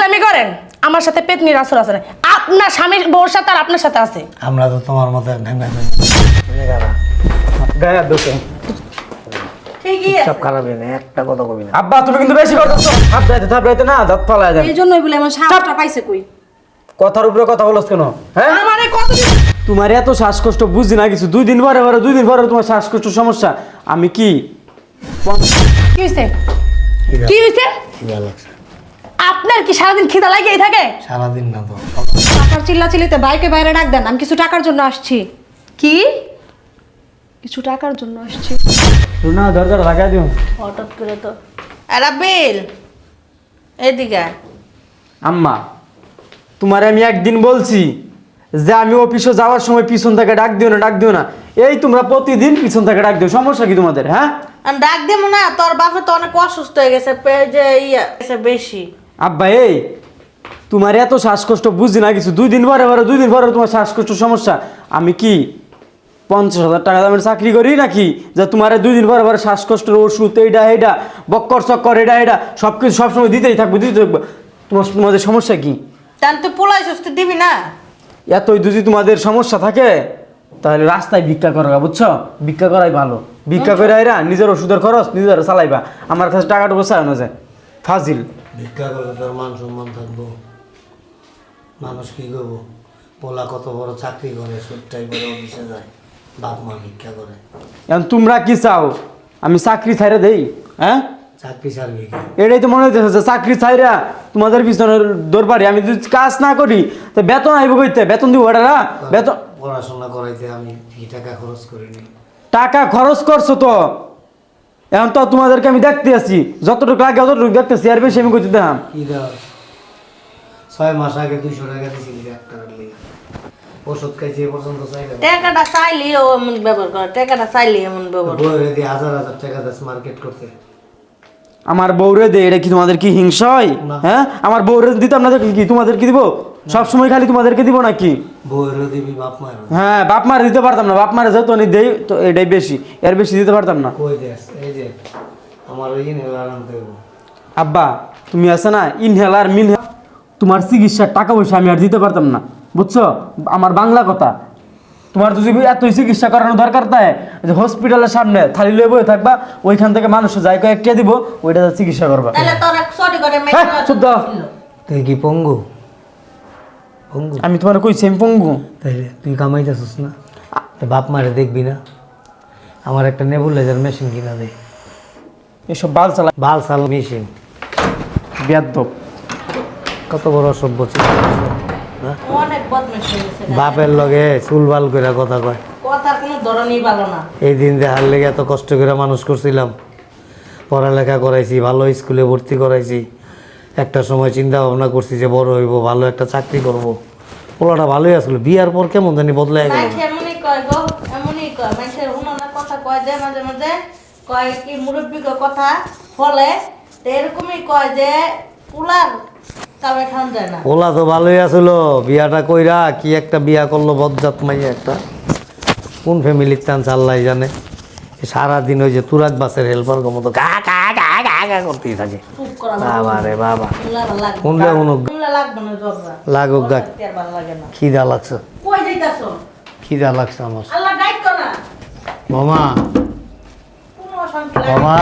ফাইজলামি করেন? আমার সাথে পেতনির আসর আছে না। আপনার স্বামীর বউর সাথে আর আপনার সাথে আছে। আমরা তো তোমার মতো ঢেঙ্গা গায়ে দোষে সব খারাপ না একটা কথা কবি না। আব্বা তুমি কিন্তু বেশি কথা থাপড়াইতে না দাঁত দেন। এই জন্যই বলে আমার সাহসটা পাইছে কই? কথার উপরে কথা বলছ কেন? হ্যাঁ? আমারে কত তোমার এত শ্বাসকষ্ট বুঝি না কিছু। দুই দিন পরে পরে দুই দিন পরে তোমার শ্বাসকষ্ট সমস্যা। আমি কি? কি হয়েছে কি হয়েছে খিদা লাগছে আপনার কি সারাদিন খিদা লাগিয়েই থাকে? সারাদিন না তো। টাকার চিল্লা চিল্লিতে বাইকে বাইরে ডাক দেন আমি কিছু টাকার জন্য আসছি। কি? কিছু টাকার জন্য আসছি। রুনা দরজাটা লাগাই দিও। হঠাৎ করে তো। রাবিল এদিকে আয়। আম্মা তোমারে আমি একদিন বলছি যে আমি অফিসে যাওয়ার সময় পিছন থেকে ডাক দিও না ডাক দিও না। এই তোমরা প্রতিদিন পিছন থেকে ডাক দিও সমস্যা কি তোমাদের হ্যাঁ? আমি ডাক দেবো না তোর বাপে তো অনেক অসুস্থ হয়ে গেছে পে- যে ইয়া গেছে বেশি। আব্বা এই তোমার এত শ্বাসকষ্ট বুঝি না কিছু। দুই দিন পরে পরে দুই দিন পরে তোমার শ্বাসকষ্ট সমস্যা। আমি কি পঞ্চাশ হাজার টাকা দামের চাকরি করি নাকি? যে তোমার দুই দিন পরে পরে শ্বাসকষ্টের ওষুধ এইটা এইটা বক্কর চক্কর এটা এটা সব কিছু সবসময় দিতেই থাকব দিতে থাকব। তোমার তোমাদের সমস্যা কি? তাহলে তুই পোলাই সুস্থ দিবি না? এতই যদি তোমাদের সমস্যা থাকে তাহলে রাস্তায় ভিক্ষা করবা বুঝছ? ভিক্ষা করাই ভালো। ভিক্ষা করে আইরা নিজের ওষুধের খরচ নিজের চালাইবা। আমার কাছে টাকাটুকু চায় না যায়। ফাজিল। ভিক্ষা করলে তোর মান সম্মান থাকব। মানুষ কি করব? পোলা কত বড় চাকরি করে সুটটাই করে অফিসে যায় বাপ মা ভিক্ষা করে। এখন তোমরা কি চাও? আমি চাকরি ছাইরা দেই হ্যাঁ? চাকরি ছাড়বি কি? এটাই তো মনে হইতেছে যে চাকরি ছাইরা তোমাদের পিছনে দরবারি আমি যদি কাজ না করি তো বেতন আইব কইতে? বেতন দিব এটারা বেতন পড়াশোনা করাইতে আমি কি টাকা খরচ করিনি? টাকা খরচ করছ তো? এখন তো তোমাদেরকে আমি দেখতে আসি। যতটুকু লাগে অতটুকু দেখতেছি আর বেশি আমি কইতে দেখাম। কি ছয় মাস আগে দুইশো টাকা দিয়েছিলি ডাক্তারের ওষুধ খাইছি পর্যন্ত চাই টাকাটা চাইলে ও এমন ব্যবহার করে টাকাটা চাইলে এমন ব্যবহার করে। দিয়ে হাজার হাজার টাকা দাস মার্কেট করতে। আমার বউরে দে এটা কি তোমাদের কি হিংসা হয়? হ্যাঁ? আমার বউরে দিতাম না কি তোমাদের কি দিব? সব সময় খালি তোমাদেরকে দিব নাকি? হ্যাঁ বাপ মারে দিতে পারতাম না। বাপ মারে যেহেতু আমি দেই তো এটাই বেশি। এর বেশি দিতে পারতাম না। কই দেস এই যে আমার ওই ইনহেলার আনতে হইব। আব্বা তুমি আছে না? ইনহেলার মিন তোমার চিকিৎসার টাকা পয়সা আমি আর দিতে পারতাম না। বুঝছ? আমার বাংলা কথা। তোমার তো যদি এত চিকিৎসা করানো দরকার তাই। যে হসপিটালের সামনে থালি লয়ে বয়ে থাকবা ওইখান থেকে মানুষ যাই কয়েকটা দিব ওইটা চিকিৎসা করবা। তাহলে তোর করে হ্যাঁ, চুপ দাও। তুই কি পঙ্গু? পঙ্গু আমি তোমার কইছি আমি পঙ্গু তাইলে তুই কামাইতেছিস না? তো বাপ মারে দেখবি না? আমার একটা নেবুলাইজার মেশিন কিনা দে। এসব বাল চালা বাল সাল মেশিন। বেদ্যপ কত বড় অসভ্য ছিল। না? অনেক বদমাশ হয়ে বাপের লগে চুল বাল করে কথা কয়। কথার কোনো ধরনই ভালো না। এই দিন দেখার লেগে এত কষ্ট করে মানুষ করছিলাম। পড়ালেখা করাইছি ভালো স্কুলে ভর্তি করাইছি। একটা সময় চিন্তা ভাবনা করছি যে বড় হইব ভালো একটা চাকরি করব। পোলাটা ভালোই আসলো বিয়ার পর কেমন জানি বদলে গেল। মানুষ এমনই কয় গো এমনই কয়। মানুষের উনার কথা কয় যে মাঝে মাঝে কয় কি মুরব্বী কথা ফলে তো এরকমই কয় যে পুলার ভালোই আসলো বিয়াটা কইরা কি একটা বিয়া করল বজ্জাত মাইয়া একটা। কোন ফ্যামিলির চান্স আল্লাহ জানে। সারাদিন ওই যে তুরাক বাসের হেল্পার মতো গা গা গা করতেই থাকে। বাবা রে বাবা। শুনলে আর লাগবে শুনলে না। শুনলে লাগবে না জবরা লাগুক গা। খিদা লাগছে। খিদা লাগছে আমার। মামা। কোনো। মামা।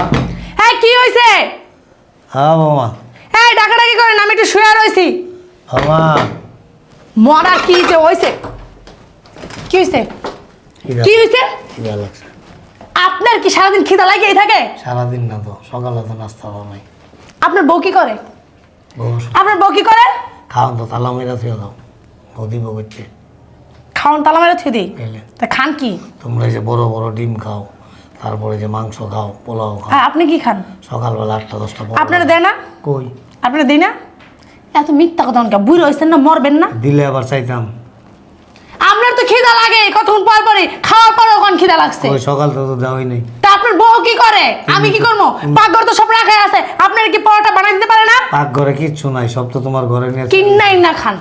হ্যাঁ কি হইছে? হ্যাঁ মামা। এই ডাকাডাকি করেন আমি একটু শুয়ে রইছি। মামা। মরা কি যে হইছে? কি হইছে? খিদা কি হইছে? খিদা লাগছে। আপনার কি সারাদিন খিদা লাগিয়েই থাকে? সারাদিন না তো সকালে তো নাস্তা দাও নাই আপনার বউ কি করে? আপনার বউ কি করে? খাওয়ান তো তালা মেরা থুয়ে দাও। গদি বগচ্ছে খাওয়ান তালা মেরে দিই? এলে। তা খান কি? তোমরা যে বড় বড় ডিম খাও তারপরে যে মাংস খাও পোলাও খাও। হ্যাঁ আপনি কি খান? সকালবেলা আটটা দশটা আপনারা দেয় না? কই? আপনারা দিই না? এত মিথ্যা কথা বুড়ো হয়েছেন না মরবেন না? দিলে আবার চাইতাম। খিদা লাগে কতক্ষণ পর পরে খাওয়ার পরে ওখান খিদা লাগছে। ওই সকাল তো তো দেওয়াই নেই। তা আপনার বউ কি করে? আমি কি করব? পাকঘর তো সব রাখাই আছে। আপনার কি পরোটা বানাই দিতে পারে না? পাক ঘরে কিচ্ছু নাই সব তো তোমার ঘরে নিয়ে কিন্নাই না খান।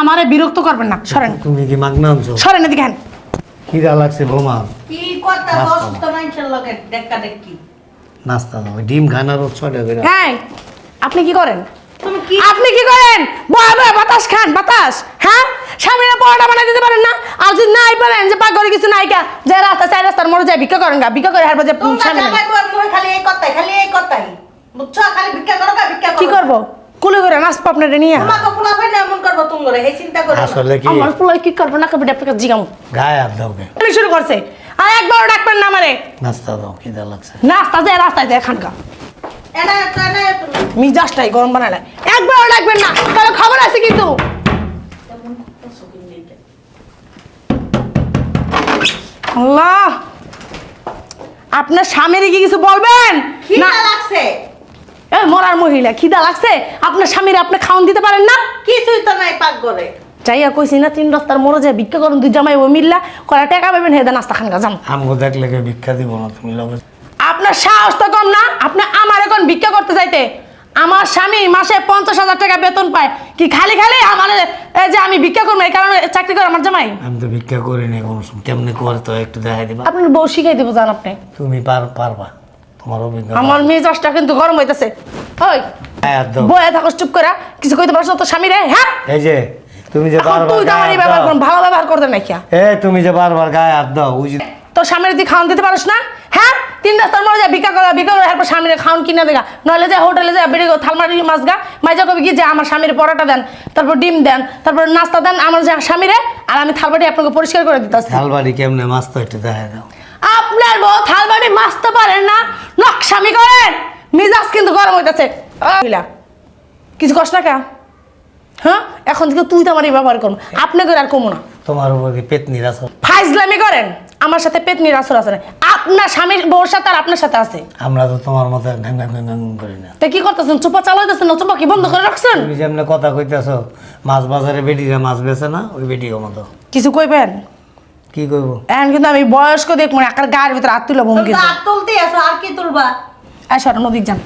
আমারে বিরক্ত করবেন না সরেন। তুমি কি মাগনা আনছো? সরেন এদিকে খান খিদা লাগছে বোমা। কি কথা নাস্তা অসুস্থ মানুষের লগে? দেখা দেখি। নাস্তা দাও ডিম খানার ছয়টা করে। হ্যাঁ আপনি কি করেন? আপনি কি করেন? বয়া বয়া বাতাস খান বাতাস। হ্যাঁ? সামনে পরোটা বানাই দিতে পারেন না? আর যদি নাই পারেন যে পাক করে কিছু নাই কা যে রাস্তা চাই রাস্তার মোড়ে যায় ভিক্ষা করেন গা ভিক্ষা করে হারবা যে সামনে খালি এই কথাই খালি এই কথাই। বুঝছ? খালি ভিক্ষা করো গা ভিক্ষা করো। কি করব? কুলে করে নাচবো আপনার নিয়ে। তোমাকে ফুলা ফাই না এমন করব তুমি এই চিন্তা করো আসলে কি? আমার ফুলাই কি করব? না করব আপনাকে জিগাম। গায়ে হাত দাও আমি শুরু করছে। আর একবার ডাকবেন না আমারে। নাস্তা দাও খিদা লাগছে। নাস্তা যায় রাস্তায় যায় খানকা মিজাজটাই গরম একবার না তাহলে খবর আছে কিন্তু। আল্লাহ! আপনার স্বামীর কি কিছু বলবেন? না। লাগছে। এ মরার মহিলা খিদা লাগছে? আপনার স্বামীর আপনি খাওয়ান দিতে পারেন না? কিছুই তো নাই পাক করে চাইয়া কইছি না তিন রাস্তার মোড়ে যায় ভিক্ষা করুন দুই জামাই ও মিল্লা করা টাকা পাবেন হেদা নাস্তা খান গা আমগো দেখলে ভিক্ষা দিব না তুমি লগে সাহস তো কম না? আপনি আমার এখন ভিক্ষা করতে চাইতে আমার স্বামী মাসে পঞ্চাশ হাজার টাকা বেতন পায়। কি খালি খালি? আমার এই যে আমি ভিক্ষা করব এই কারণে চাকরি করে আমার জামাই? আমি তো ভিক্ষা করি না কোনো সময়। কেমনে করে তো একটু দেখাই দিবা? আপনার বউ শিখাই দেবো জান আপনি। তুমি পার পারবা। তোমার অভিজ্ঞতা আমার মেজাজটা কিন্তু গরম হইতেছে। ওই হাত বয়ে থাকো চুপ করে কিছু কইতে পারছ তো স্বামী রে হ্যাঁ? এই যে তুমি যে এখন বারবার তুই তো গায়ে হাত ব্যবহার দাও। করুন ভালো ব্যবহার করতে নাই কিয়া এ তুমি যে বারবার গায়ে হাত দাও বুঝি তোর স্বামীর তুই খাওয়ান দিতে পারিস না হ্যাঁ? তিন রাস্তার মোড়ে যা ভিক্ষা করা ভিক্ষা করে এরপর স্বামীর খাওয়ান কিনে দেখা নইলে যা হোটেলে যা বেড়ে থালমারি মাছ গা মাইজা কবি কি যে আমার স্বামীর পরোটা দেন তারপর ডিম দেন তারপর নাস্তা দেন আমার যে স্বামীরে আর আমি থালবাটি আপনাকে পরিষ্কার করে দিতে আসছি কেমনে মাছ তো একটু দাও আপনার বউ থালবাটি মাছতে পারেন না নকশামি করেন মিজাজ কিন্তু গরম হইতেছে। কিছু কষ্ট না কা? হ্যাঁ? এখন থেকে তুই তো আমারই ব্যবহার করুন আপনাকে আর কমো না। তোমার উপর ফাইজলামি করেন। আমার সাথে পেতনির আসর আছে না। আপনার স্বামীর বউর সাথে আর আপনার সাথে আছে? আমরা তো তোমার মতো ঘ্যাং ঘ্যাং ঘ্যাং ঘ্যাং করি না। তা কি করতেছেন? চোপা চালাইতেছেন না? চোপা কি বন্ধ করে রাখছেন? তুমি যেমনে কথা কইতেছো মাছ বাজারে বেটিরা মাছ বেছে না ওই বেটিও মতো। কিছু কইবেন? কি কইবো? এখন কিন্তু আমি বয়স্ক দেখ মানে আকার গায়ের ভিতরে হাত তুলে বম তো কিন্তু হাত তুলতে আসো আর কি তুলবা? এই সর নদীক যান।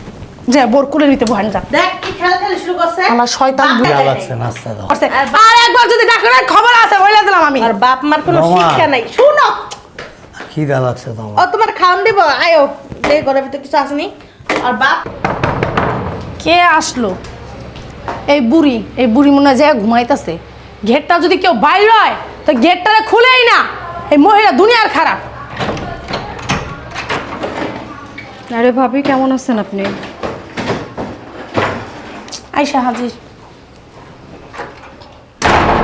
যে বোর কুলের ভিতরে বহান যান দেখ কি খেলা খেলা শুরু করছে। আমার শয়তান দেখাই লাগছে নাস্তা দাও। আর একবার যদি ডাক্তার খবর আছে বলে দিলাম আমি। আর বাপ মার কোনো। শিক্ষা নাই। শুনো খিদা লাগছে তোমার? ও তোমার খাওয়ান দিব। আয়ো দে ঘরের ভিতরে কিছু আসেনি আর বাপ? কে আসলো? এই বুড়ি এই বুড়ি মনে হয় যে ঘুমাইতেছে। গেটটা যদি কেউ বাইর হয় তো গেটটা খুলেই না। এই মহিলা দুনিয়ার খারাপ। আরে ভাবি কেমন আছেন আপনি? আইসা হাজির।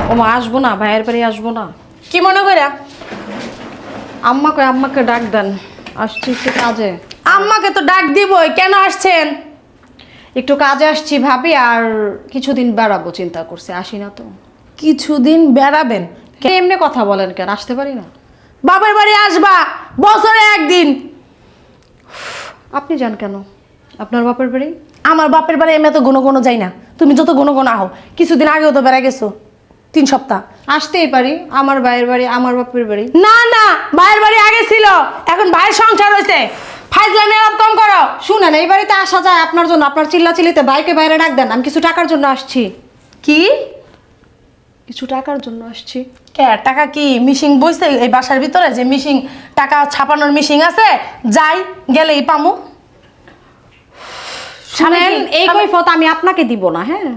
ও মা আসব না ভাইয়ের বাড়ি আসব না। কি মনে কইরা? আম্মাকে আম্মাকে ডাক দেন আসছি একটু কাজে। আম্মাকে তো ডাক দিবই কেন আসছেন? একটু কাজে আসছি ভাবি আর কিছুদিন বেড়াবো চিন্তা করছি আসি না তো। কিছুদিন বেড়াবেন? কে এমনি কথা বলেন কেন আসতে পারি না? বাবার বাড়ি আসবা বছরে একদিন। আপনি যান কেন? আপনার বাপের বাড়ি? আমার বাপের বাড়ি আমি এত গুনো গুনো যাই না। তুমি যত গুনো গুনো আহো কিছুদিন আগেও তো বেড়া গেছো। তিন সপ্তাহ। আসতেই পারি আমার ভাইয়ের বাড়ি আমার বাপের বাড়ি। না না ভাইয়ের বাড়ি আগে ছিল এখন ভাইয়ের সংসার হয়েছে ফাইজলামি আলাপ কম করো। শুনেন এই বাড়িতে আসা যায় আপনার জন্য আপনার চিল্লা চিল্লিতে ভাইকে বাইরে ডাক দেন আমি কিছু টাকার জন্য আসছি। কি? কিছু টাকার জন্য আসছি। কে টাকা কি? মিশিং বইছে এই বাসার ভিতরে? যে মিশিং টাকা ছাপানোর মিশিং আছে যাই গেলেই পামু। শুনেন এই কৈফত আমি আপনাকে দিব না হ্যাঁ?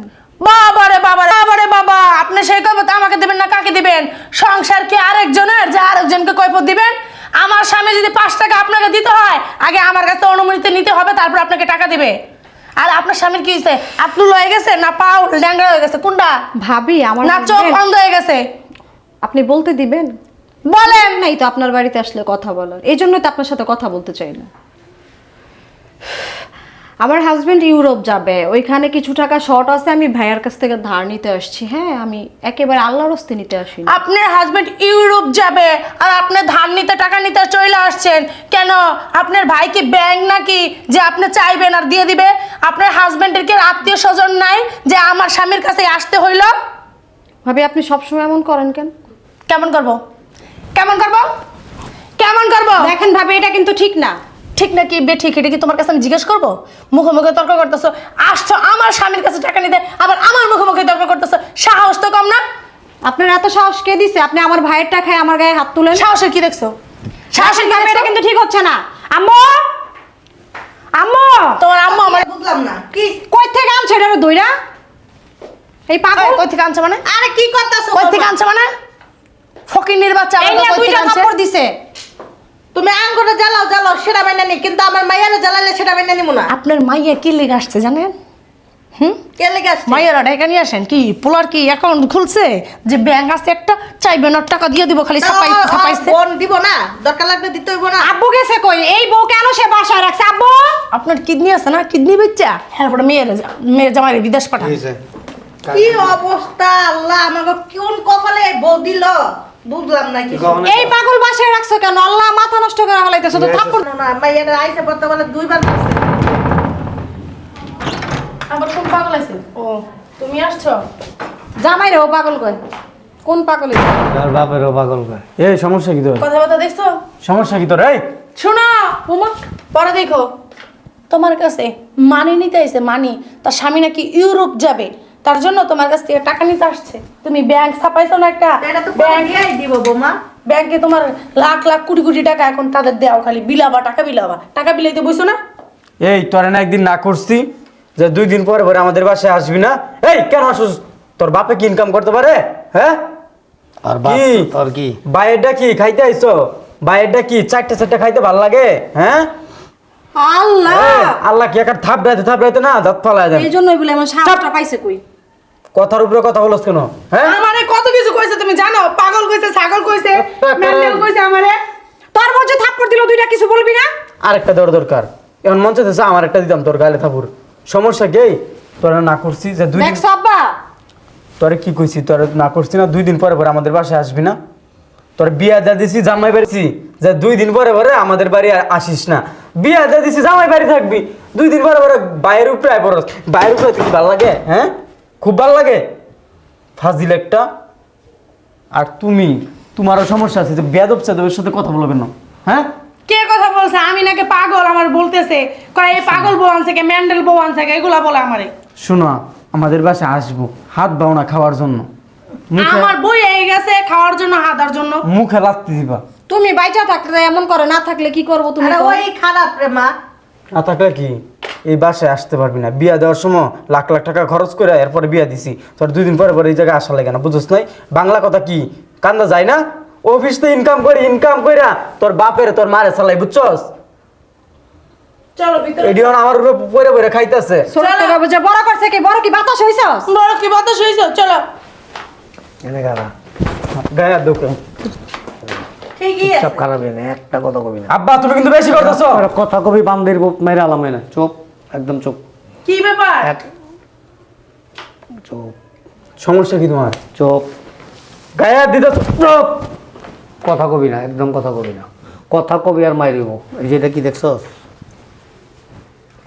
বাবারে বাবারে বাবারে বাবা। আপনি সেই কৈফত আমাকে দিবেন না কাকে দিবেন? সংসার কি আরেকজনের? যে আরেকজনকে কৈফত দিবেন? আমার স্বামী যদি পাঁচ টাকা আপনাকে দিতে হয় আগে আমার কাছে অনুমতি নিতে হবে তারপর আপনাকে টাকা দিবে। আর আপনার স্বামীর কি হয়েছে? আপনি লয়ে গেছে না পাও ল্যাংড়া হয়ে গেছে কোনটা ভাবি আমার না চোখ বন্ধ হয়ে গেছে। আপনি বলতে দিবেন? বলেন। নাই তো আপনার বাড়িতে আসলে কথা বলার। এই জন্যই তো আপনার সাথে কথা বলতে চাই না। আমার হাজবেন্ড ইউরোপ যাবে ওইখানে কিছু টাকা শর্ট আছে আমি ভাইয়ার কাছ থেকে ধার নিতে আসছি। হ্যাঁ আমি একেবারে আল্লাহর হস্তে নিতে আসি আপনার হাজবেন্ড ইউরোপ যাবে আর আপনি ধার নিতে টাকা নিতে চলে আসছেন কেন? আপনার ভাই কি ব্যাংক নাকি? যে আপনি চাইবেন আর দিয়ে দিবে? আপনার হাজবেন্ডের কি আত্মীয় স্বজন নাই যে আমার স্বামীর কাছে আসতে হইল? ভাবি আপনি সবসময় এমন করেন কেন? কেমন করব? কেমন করব? কেমন করব? দেখেন ভাবি এটা কিন্তু ঠিক না। ঠিক নাকি বে ঠিক এটা কি তোমার কাছে আমি জিজ্ঞেস করব? মুখে মুখে তর্ক করতেছো। আসছো আমার স্বামীর কাছে টাকা নিতে আবার আমার মুখে মুখে তর্ক করতেছো। সাহস তো কম না? আপনার এত সাহস কে দিছে? আপনি আমার ভাইয়ের টাকায় আমার গায়ে হাত তুলেন? সাহসের কি দেখছ? সাহসের কি এটা কিন্তু ঠিক হচ্ছে না। আম্মু! আম্মু! তোমার আম্মু আমার বুঝলাম না। কি? কই থেকে আনছো এটা দইরা? এই পাগল? কই থেকে আনছে মানে? আরে কি করতেছো কই থেকে আনছে মানে? ফকিনির বাচ্চা এই নিয়ে কই থেকে দুইটা কাপড় দিছে। তুমি আঙ্গুরে জ্বালাও জ্বালাও সেটা মেনে নি কিন্তু আমার মাইয়ারে জ্বালালে সেটা মেনে নিব না। আপনার মাইয়া কি লেগে আসছে জানেন? হুম? কে লেগে আসছে? মাইয়ারা নিয়ে আসেন কি? পোলার কি অ্যাকাউন্ট খুলছে? যে ব্যাংক আছে একটা চাইবেন আর টাকা দিয়ে দিব খালি ছাপাই ছাপাইছে দিব না দরকার লাগলে দিতে হইব না। আব্বু গেছে কই? এই বউ কেন সে বাসায় রাখছে? আব্বু! আপনার কিডনি আছে না? কিডনি বেচা? হ্যাঁ পরে মেয়ের মেয়ের জামাই বিদেশ পাঠান। কি অবস্থা আল্লাহ আমাকে কোন কপালে বউ দিল? বুঝলাম না কিছু। এই পাগল বাসায় রাখছো কেন? আল্লাহ মাথা নষ্ট করে তো না, আইসে বর্তমানে দুইবার। আবার কোন পাগল আছে? ও তুমি আসছো? জামাই রে ও পাগল কই কোন পাগল? এটা? আর বাপেরও পাগল এই সমস্যা কি তোর? কথাবার্তা দেখছ? সমস্যা কি তোর? এই! শোনো উমা পরে দেখো। তোমার কাছে মানি নিতে আইছে মানি। তার স্বামী নাকি ইউরোপ যাবে। তার জন্য তোমার কাছ থেকে টাকা নিতে আসছে। তুমি ব্যাংক ছাপাইছো না একটা ব্যাংক ব্যাংক দিব বৌমা। ব্যাংকে তোমার লাখ লাখ কোটি কোটি টাকা এখন তাদের দেওয়া খালি। বিলাবা টাকা বিলাবা। টাকা বিলাইতে বইছো না? এই তোরে না একদিন না করছি যে দুই দিন পরে পরে আমাদের বাসায় আসবি না? এই কেন আসুস? তোর বাপে কি ইনকাম করতে পারে? হ্যাঁ? আর বাপ কি? তোর কি? বাইরেটা কি খাইতে আইছো? বাইরেটা কি চারটে চারটে খাইতে ভালো লাগে? হ্যাঁ? আল্লাহ! আল্লাহ কি একটা থাপ রাইতে থাপ রাইতে না? দাঁত ফালাই দেন। এই জন্যই বলে আমার সাহসটা পাইছে কই? কথার উপরে কথা বলছ কেন? হ্যাঁ? আমারে কত কিছু কইছে তুমি জানো? পাগল কইছে ছাগল কইছে মেন্ডেল কইছে আমারে। তোর বউ যে থাপ্পড় দিল দুইটা কিছু বলবি না? আরেকটা দেওয়ার দরকার। এখন মন চাইতেছে আমার একটা দিতাম তোর গালে থাপুর সমস্যা কি? তোরা না করছি যে দুই দিন দেখছ আব্বা? তোরে কি কইছি? তোরে না করছি না দুই দিন পরে পরে আমাদের বাসায় আসবি না? তোর বিয়া দিয়ে দিছি জামাই বাড়িছি যে দুই দিন পরে পরে আমাদের বাড়ি আর আসিস না। বিয়া দিয়ে দিছি জামাই বাড়ি থাকবি। দুই দিন পরে পরে বাইরের উপরে আয় পড়স বাইরের উপরে কি ভালো লাগে হ্যাঁ? খুব ভালো লাগে? ফাজিল একটা। আর তুমি তোমারও সমস্যা আছে যে বেদব চেদবের সাথে কথা বলবে না। হ্যাঁ? কে কথা বলছে? আমি নাকি পাগল আমার বলতেছে। কয় এই পাগল বউ আনছে কে মেন্ডেল বউ আনছে কে এগুলা বলে আমারে। শোনো আমাদের বাসায় আসব হাত বাও না খাওয়ার জন্য। মুখে আমার বই এই গেছে খাওয়ার জন্য হাতার জন্য। মুখে লাগতে দিবা। তুমি বাইচা থাকলে এমন করে না থাকলে কি করব তুমি আরে কও? ওই খারাপ রে মা। না থাকলে কি? এই বাসায় আসতে পারবি না। বিয়া দেওয়ার সময় লাখ লাখ টাকা খরচ করে এরপরে বিয়া দিছি। তোর দুই দিন পরে পরে এই জায়গায় আসা লাগে না বুঝছ নাই? বাংলা কথা কি? কান্দা যায় না? অফিস তো ইনকাম করি ইনকাম কইরা তোর বাপের তোর মারে চালাই বুঝছস? চলো ভিতরে। এডিও আমার উপরে পরে পরে খাইতেছে। ছোট থেকে বুঝে বড় করছে কি? বড় কি বাতাস হইছস? বড় কি বাতাস হয়েছে চলো। এনে খারাপ গায়ের দোকান ঠিকই সব খারাপ এনে একটা কথা কবি না। আব্বা তুমি কিন্তু বেশি করতেছো। কথা কবি বান্দির বুক মেরে আলাম না। চুপ। একদম চুপ কি ব্যাপার? এক চুপ সমস্যা কি তোমার? চুপ গায়ে দিতেছ চুপ কথা কবি না একদম কথা কবি না। কথা কবি আর মাইরিব এই যেটা কি দেখছস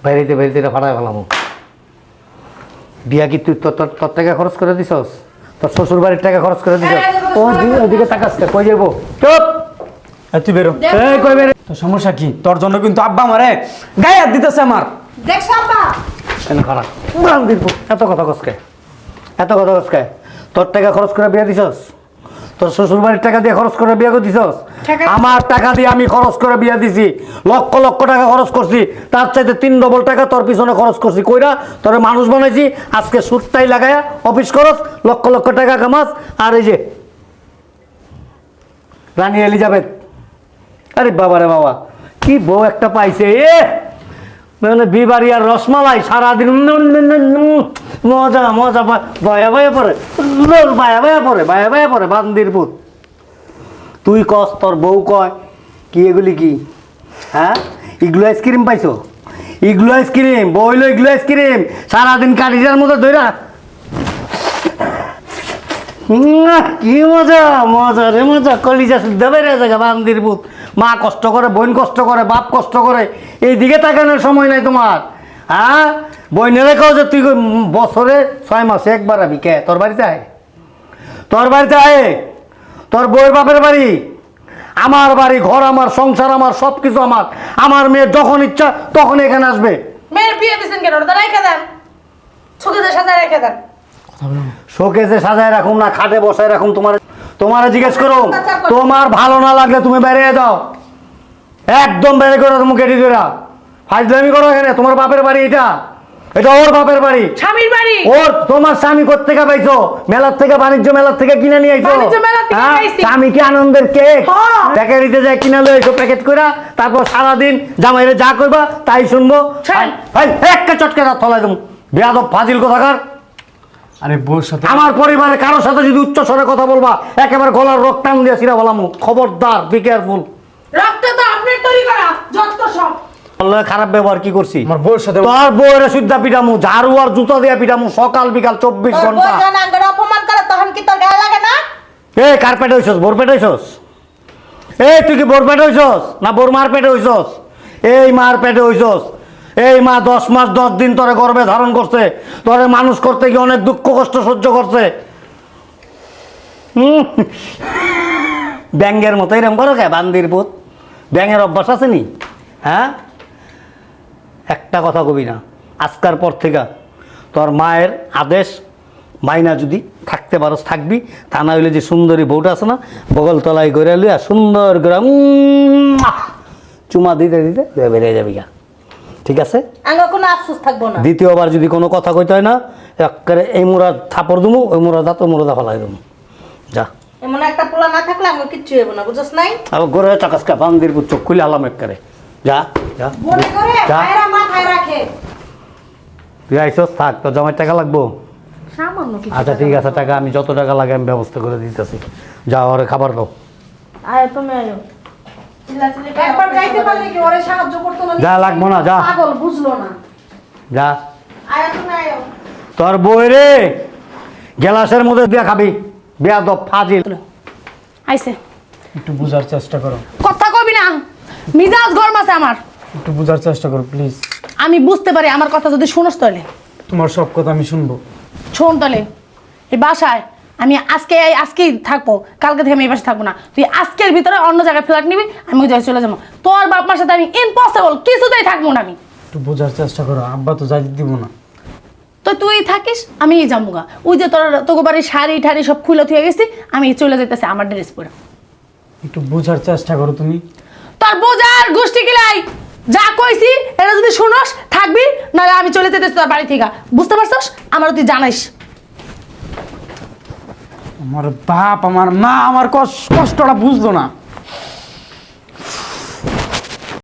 বাইরেতে বাইরেতে এটা ফাটাই ফেলাম বিয়া কি তুই তোর তোর- টাকা খরচ করে দিছস? তোর শ্বশুর বাড়ির টাকা খরচ করে দিছস? ও ওদিকে তাকাস কই যাব চুপ! তুই বেরো। এই কই বেরে? তোর সমস্যা কি? তোর জন্য কিন্তু আব্বা আমারে গায়ে দিতেছে আমার। দেখছ আব্বা? কেন খারাপ? বান্দির বুক এত কথা কসকে এত কথা কসকে তোর টাকা খরচ করে বিয়া দিছস? তোর শ্বশুর বাড়ির টাকা দিয়ে খরচ করে বিয়া দিছস আমার টাকা দিয়ে আমি খরচ করে বিয়া দিছি। লক্ষ লক্ষ টাকা খরচ করছি। তার চাইতে তিন ডবল টাকা তোর পিছনে খরচ করছি। কইরা তোর মানুষ বানাইছি। আজকে সুটটাই লাগায়া অফিস খরচ লক্ষ লক্ষ টাকা কামাস। আর এই যে রানী এলিজাবেথ। আরে বাবা রে বাবা কি বউ একটা পাইছে এ মানে বিবাড়ি আর রসমালাই সারাদিন মজা মজা বায়া বায়া পরে বায়া বায়া পরে বায়া বায়া পরে বান্দির পুত। তুই কস তোর বউ কয় কি এগুলি কি? হ্যাঁ? ইগলো আইসক্রিম পাইছো? ইগলো আইসক্রিম বইলো ইগলো আইসক্রিম সারাদিন কাটিজার মতো উম, কি মজা মজা রে মজা। কলিজা শুদ্ধ বেড়ে জায়গা, বান্দির বুত মা কষ্ট করে, বোন কষ্ট করে, বাপ কষ্ট করে এই দিকে তাকানোর সময় নাই তোমার। হ্যাঁ? বইনেরে কাও যে তুই বছরে ছয় মাসে একবার আবি। কে? তোর বাড়িতে আয়। তোর বাড়িতে আয়। তোর বউয়ের বাপের বাড়ি। আমার বাড়ি, ঘর আমার, সংসার আমার সব কিছু আমার। আমার মেয়ে যখন ইচ্ছা তখন এখানে আসবে। মেয়ের বিয়ে দিছেন কেন? ওটা রেখে দেন। ছুকে সাজায় রেখে দেন। শোকেসে সাজায় রাখুন না খাটে বসায় রাখুন তোমার। তোমার জিজ্ঞেস করো তোমার ভালো না লাগলে তুমি বেরিয়ে দাও একদম বেড়ে করে তুমি কেটে দিরা ফাজলামি করো এখানে তোমার বাপের বাড়ি এটা। এটা ওর বাপের বাড়ি। স্বামীর বাড়ি? ওর তোমার স্বামী পাইছো? মেলার থেকে বাণিজ্য মেলার থেকে কিনে নিয়ে আইছো? হ্যাঁ? স্বামী কি আনন্দের কেক। প্যাকেটিতে যায় কিনে লই আইছো প্যাকেট কইরা তারপর সারাদিন জামাইরে যা কইবা তাই শুনব। ভাই একটা চটকে রাত ফলাই দেবো। বেয়াদব ফাজিল কোথাকার? আরে বউর সাথে আমার পরিবারে কারোর সাথে যদি উচ্চ স্বরে কথা বলবা একেবারে গলার রোগ টান দিয়ে সিরা বলাম। খবরদার বি কেয়ারফুল রক্ত তো আপনার তৈরি করা যত সব। আল্লাহ খারাপ ব্যবহার কি করছি? আমার বউর সাথে তোর বউয়ের সুদ্ধা পিটামু ঝাড়ু আর জুতা দিয়া পিটামু সকাল বিকাল চব্বিশ ঘণ্টা। অপমান করে তখন কি তোর গায়ে লাগে না? এ কার পেটে হইছস? বোর পেটে হইছস? এ তুই কি বোর পেটে হইছস? না বোর মার পেটে হইছস? এই মার পেটে হইছস? এই মা দশ মাস, দশ দিন তোরে গর্ভে ধারণ করছে। তোরে মানুষ করতে গিয়ে অনেক দুঃখ, কষ্ট সহ্য করছে। ব্যাঙ্গের মতো এরকম করো কে, বান্দির পুত ব্যাঙের অভ্যাস আছে নি? হ্যাঁ? একটা কথা কবি না, আজকার পর থেকে তোর মায়ের আদেশ মাইনা যদি থাকতে পারস, থাকবি, তা না হইলে যে সুন্দরী বউটা আছে না বগল তলায় গড়ে লইয়া সুন্দর করে চুমা দিতে দিতে বেরিয়ে যাবি গা। ঠিক আছে? কোনো আফসোস থাকব না। দ্বিতীয়বার যদি কোনো কথা কইতে হয় না একবারে এই মুড়া থাপড় দুমু ওই মুড়া দাঁত ওই মুড়া ফেলাই দেবো যা। এমন একটা পোলা না থাকলে আঙ্গ কিচ্ছু হইব না বুঝছ নাই? আবার গড়ে চাকাসকা বান্দির চোখ খুলে আলাম একেবারে। যা যা। মনে করে যা। ভাইরা মাথায় রাখে। তুই আইসস থাক তো জমার টাকা লাগবো? আচ্ছা ঠিক আছে টাকা আমি যত টাকা লাগে আমি ব্যবস্থা করে দিতেছি। যা ওরে খাবার দাও। আয় তুমি আয়ো। একবার যাইতে পারলে কি ওরে সাহায্য করতো না যা লাগবো না যা। পাগল বুঝলো না। যা। আয় তুমি আয়ো। তোর বই রে। গ্লাসের মধ্যে দিয়া খাবি। বিয়া দপ ফাজিল। আইছে। একটু বোঝার চেষ্টা করো। কথা কবি না। মিজাজ গরম আছে আমার। একটু বোঝার চেষ্টা করো প্লিজ। আমি বুঝতে পারি আমার কথা যদি শুনোস তাহলে। তোমার সব কথা আমি শুনব। শোন তাহলে। এই বাসায় আমি আজকে এই আজকেই থাকব। কালকে থেকে আমি এই বাসায় থাকব না। তুই আজকের ভিতরে অন্য জায়গায় ফ্ল্যাট নিবি আমি ওই জায়গায় চলে যাব। তোর বাপ মার সাথে আমি ইম্পসিবল কিছুতেই থাকব না আমি। একটু বোঝার চেষ্টা করো আব্বা তো যাইতে দিব না। তো তুই থাকিস আমি যাব গা ওই যে তোর তোকে বাড়ির শাড়ি ঠাড়ি সব খুলে থুয়ে গেছি আমি চলে যেতেছি আমার ড্রেস পরে। একটু বোঝার চেষ্টা করো তুমি। তোর বোঝার গোষ্ঠী কিলাই যা কইছি এটা যদি শুনোস থাকবি নাহলে আমি চলে যেতেছি তোর বাড়ি থেকে। বুঝতে পারছস? আমার তুই জানাইস। আমার বাপ আমার মা আমার কষ্ট- কষ্টটা বুঝলো না।